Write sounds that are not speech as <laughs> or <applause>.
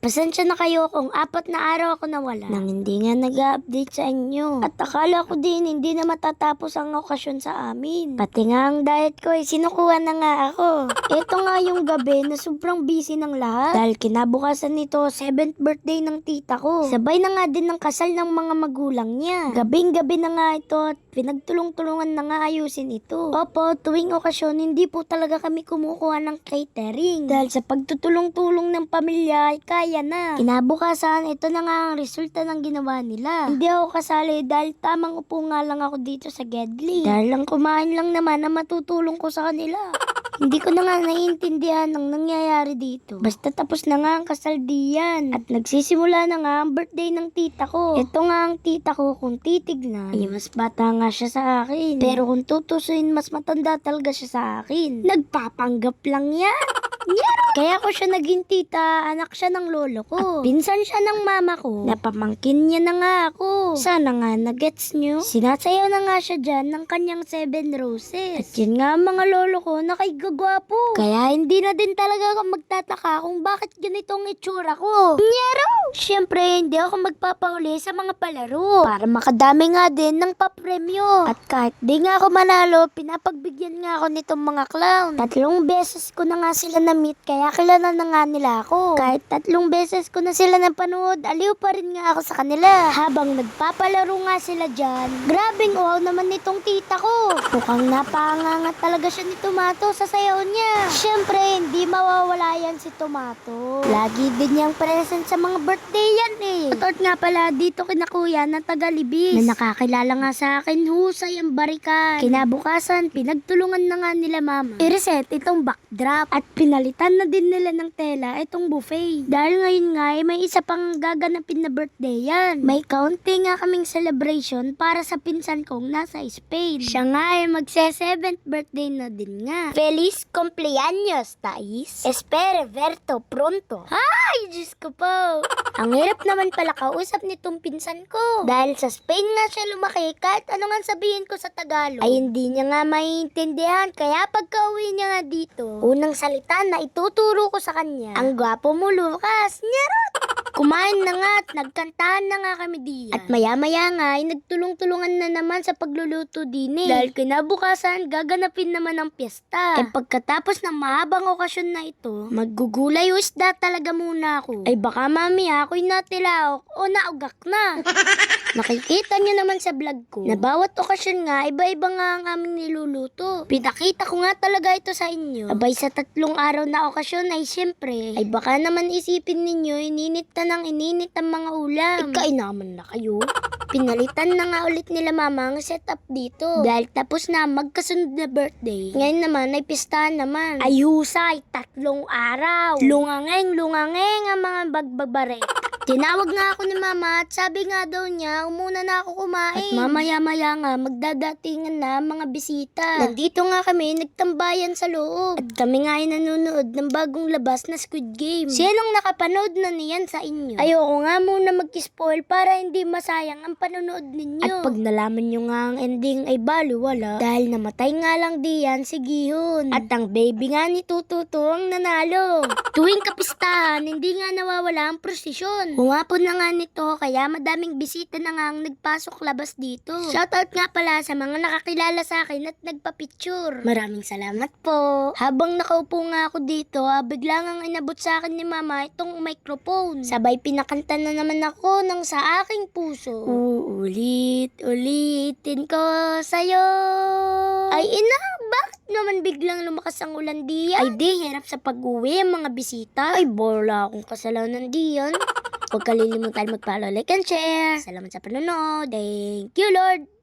Pasensya na kayo kung apat na araw ako nawala nang hindi nga nag-update sa inyo. At akala ko din hindi na matatapos ang okasyon sa amin. Pati nga ang diet ko eh, sinukuha na nga ako. <laughs> Ito nga yung gabi na sobrang busy ng lahat. Dahil kinabukasan nito, 7th birthday ng tita ko. Sabay na nga din ng kasal ng mga magulang niya. Gabing gabi na nga ito at pinagtulong-tulungan na nga ayusin ito. Opo, tuwing okasyon, hindi po talaga kami kumukuha ng catering. Dahil sa pagtutulong-tulong ng pamilya ay kaya na. Kinabukasan, ito na nga ang resulta ng ginawa nila. Hindi ako kasali dahil tamang upo nga lang ako dito sa Gedli. Dahil lang kumain lang naman na matutulong ko sa kanila. <laughs> Hindi ko na nga naiintindihan ang nangyayari dito. Basta tapos na nga ang kasal diyan. At nagsisimula na nga ang birthday ng tita ko. Ito nga ang tita ko kung titignan. Ay, mas bata nga siya sa akin. Pero kung tutusuin, mas matanda talaga siya sa akin. Nagpapanggap lang yan. <laughs> Kaya ko siya naging tita, anak siya ng lolo ko. At pinsan siya ng mama ko. Napamangkin niya na nga ako. Sana nga nagets nyo. Sinasayaw na nga siya dyan ng kanyang seven roses. At yun nga mga lolo ko na kay gagwapo. Kaya hindi na din talaga ako magtataka kung bakit ganito ang itsura ko. Nyero! Siyempre, hindi ako magpapauli sa mga palaro. Para makadami nga din ng papremyo. At kahit di nga ako manalo, pinapagbigyan nga ako nitong mga clown. Tatlong beses ko na nga sila na-meet, kaya kilala na nga nila ako. Kahit tatlong beses ko na sila napanood, aliw pa rin nga ako sa kanila. Habang nagpapalaro nga sila dyan, grabing wow naman nitong tita ko. Mukhang napangangat talaga siya ni Tomato sa sayaw niya. Siyempre, hindi mawawala yan si Tomato. Lagi din niyang present sa mga birthday yan eh. At nga pala, dito kina kuya na taga-libis. Na nakakilala nga sa akin, husay ang barikan. Kinabukasan, pinagtulungan na nga nila mama. I-reset itong backdrop. At pinalitan na din nila ng tela itong buffet. Dahil ngayon nga, eh, may isa pang gaganapin na birthday yan. May kaunti nga kaming celebration para sa pinsan kong nasa Spain. Siya nga ay magse-7th birthday na din nga. Feliz cumpleaños, Tais. Espere verto pronto. Ay, Diyos ko po. <laughs> Ang hirap naman pala kausap nitong pinsan ko. Dahil sa Spain nga siya lumaki, kahit ano nga sabihin ko sa Tagalog, ay hindi niya nga maiintindihan. Kaya pagka uwi niya nga dito, unang salita na ituturo ko sa kanya, ang gwapo mo, Lucas. Nyarot! Kumain na nga at nagkantahan na nga kami diyan. At maya-maya nga ay nagtulong-tulungan na naman sa pagluluto din eh. Dahil kinabukasan, gaganapin naman ang piyesta. Eh pagkatapos ng mahabang okasyon na ito, maggugulay o isda talaga muna ako. Ay baka mami ako'y natilaok o naugak na. <laughs> Nakikita niyo naman sa vlog ko na bawat okasyon nga iba-iba nga ang aming niluluto. Pinakita ko nga talaga ito sa inyo. Abay sa tatlong araw na okasyon ay syempre, ay baka naman isipin ninyo ininit na ng ininit ang mga ulam. Ikain naman na kayo. Pinalitan na nga ulit nila mama ang setup dito. Dahil tapos na magkasunod na birthday. Ngayon naman ay pistahan naman. Ay husay, tatlong araw. Lungangeng, lungangeng ang mga bagbabare. <laughs> Tinawag nga ako ni mama at sabi nga daw niya, umuna na ako kumain. At mamaya-maya nga, magdadatingan na mga bisita. Nandito nga kami, nagtambayan sa loob. At kami nga ay nanonood ng bagong labas na Squid Game. Sinong nakapanood na niyan sa inyo? Ayoko nga muna mag-spoil para hindi masayang ang panonood ninyo. At pag nalaman nyo nga ang ending ay baliwala, dahil namatay nga lang diyan si Gihon. At ang baby nga ni Tututo ang nanalo. <laughs> Tuwing kapistahan, hindi nga nawawala ang prosesyon. Humapon na nga nito, kaya madaming bisita na nga ang nagpasok labas dito. Shoutout nga pala sa mga nakakilala sa akin at nagpa-picture. Maraming salamat po. Habang nakaupo nga ako dito, ah, bigla nga inabot sa akin ni mama itong microphone. Sabay pinakanta na naman ako ng sa aking puso. Uulit, ulitin ko sa'yo. Ay ina, bakit naman biglang lumakas ang ulan diyan? Ay di, hirap sa pag-uwi ang mga bisita. Ay, bola akong kasalanan diyan. Huwag kalilimutan mag-follow, like, and share. Salamat sa panonood. Thank you, Lord.